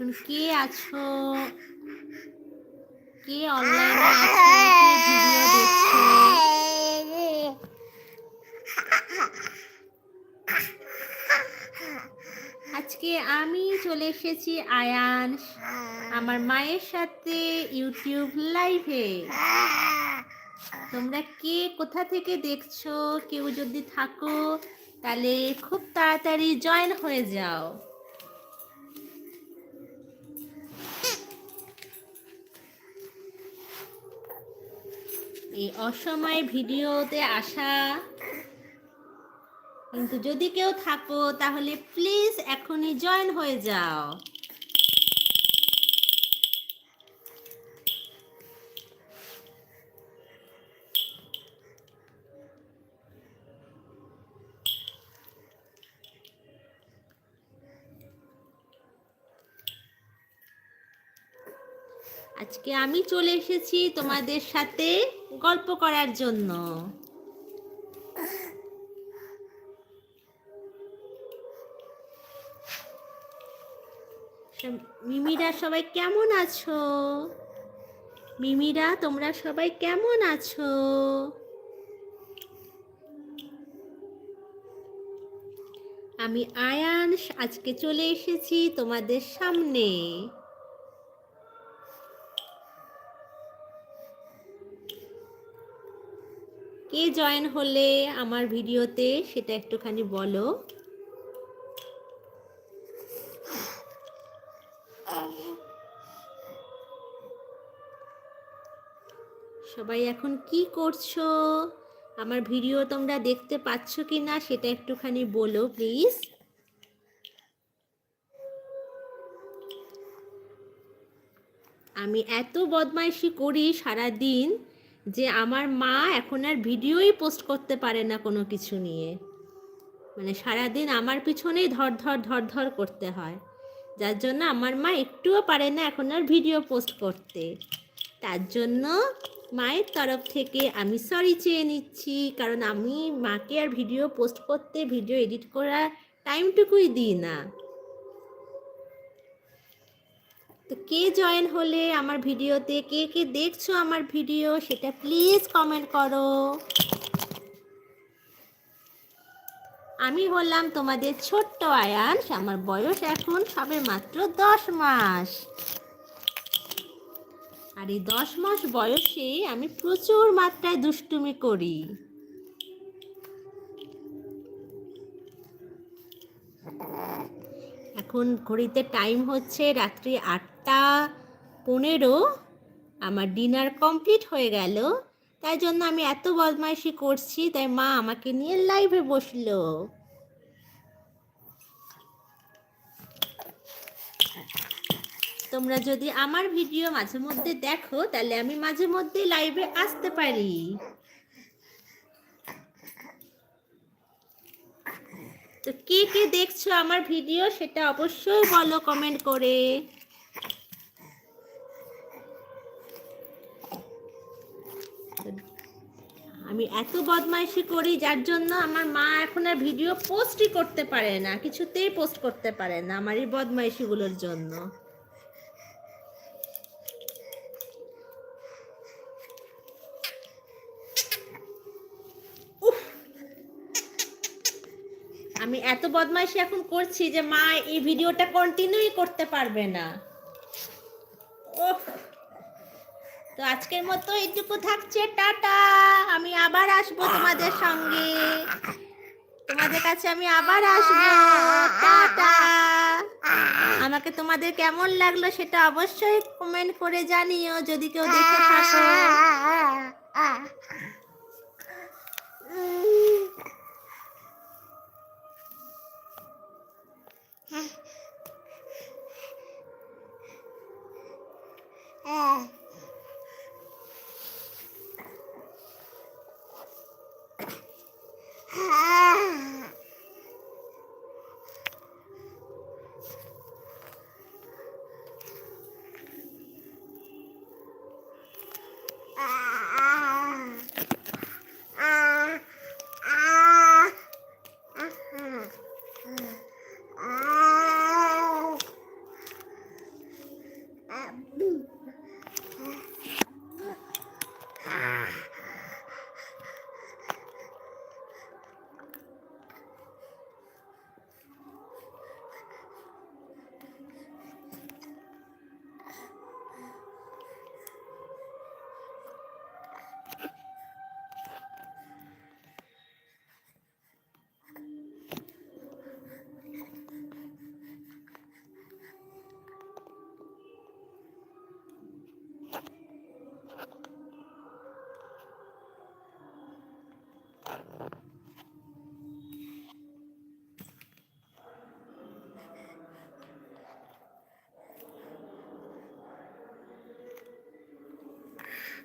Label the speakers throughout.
Speaker 1: এখন কে আছো? কে অনলাইনে আছো? আজকে আমি চলে এসেছি আয়ান আমার মায়ের সাথে ইউটিউব লাইভে। তোমরা কে? কোথা থেকে দেখছ? কেউ যদি থাকো, তাহলে খুব তাড়াতাড়ি জয়েন হয়ে যাও। এই অসময়ে ভিডিওতে আসা। কিন্তু যদি কেউ থাকো তাহলে প্লিজ এখনই জয়েন হয়ে যাও। আজকে আমি চলে এসেছি তোমাদের সাথে গল্প করার জন্য। মিমিরা, সবাই কেমন আছো? মিমিরা, তোমরা সবাই কেমন আছো? আমি আয়ান, আজকে চলে এসেছি তোমাদের সামনে। কে জয়েন হলে আমার ভিডিওতে সেটা একটুখানি বলো? সবাই এখন কি করছ? আমার ভিডিও তোমরা দেখতে পাচ্ছ কি না সেটা একটুখানি বলো, প্লিজ। আমি এত বদমাইশি করি সারা দিন যে আমার মা এখন আর ভিডিওই পোস্ট করতে পারে না কোনো কিছু নিয়ে। মানে সারাদিন আমার পিছনেই ধর ধর ধর ধর করতে হয়। যার জন্য আমার মা একটুও পারে না এখন আর ভিডিও পোস্ট করতে। তার জন্য মায়ের তরফ থেকে আমি সরি চেয়ে নিচ্ছি, কারণ আমি মাকে আর ভিডিও পোস্ট করতে, ভিডিও এডিট করার টাইমটুকুই দিই না। তো কে জয়েন হলে আমার ভিডিওতে, কে কে দেখছ আমার ভিডিও সেটা প্লিজ কমেন্ট করো। আমি হলাম তোমাদের ছোট্ট আয়ান আমার বয়স এখন সবে মাত্র দশ মাস। আর এই দশ মাস বয়সে আমি প্রচুর মাত্রায় দুষ্টুমি করি। এখন ঘড়িতে টাইম হচ্ছে রাত্রি আটটা পনেরো আমার ডিনার কমপ্লিট হয়ে গেল। তাই জন্য আমি এত বদমাইশি করছি, তাই মা আমাকে নিয়ে লাইভে বসল। তোমরা যদি আমার ভিডিও মাঝে মধ্যে দেখো, তাহলে আমি মাঝে মধ্যে লাইভে আসতে পারি। তো কে কে দেখছ আমার ভিডিও সেটা অবশ্যই বলো কমেন্ট করে। আমি এত বদমাইশি করি, যার জন্য আমার মা এখন আর ভিডিও পোস্টই করতে পারে না, কিছুতেই পোস্ট করতে পারে না আমার এই বদমাইশিগুলোর জন্য! আমি এত বদমাইশি এখন করছি যে মা এই ভিডিওটা কন্টিনিউই করতে পারবে না। ওহ তো আজকের মতো এইটুকু থাকছে, টাটা। আমি আবার আসব তোমাদের সঙ্গে। তোমাদের কাছে আমি আবার আসব। টাটা। আমাকে তোমাদের কেমন লাগল সেটা অবশ্যই কমেন্ট করে জানিও, যদি কেউ দেখে থাকো। 嗯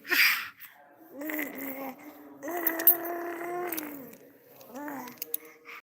Speaker 1: Yeah.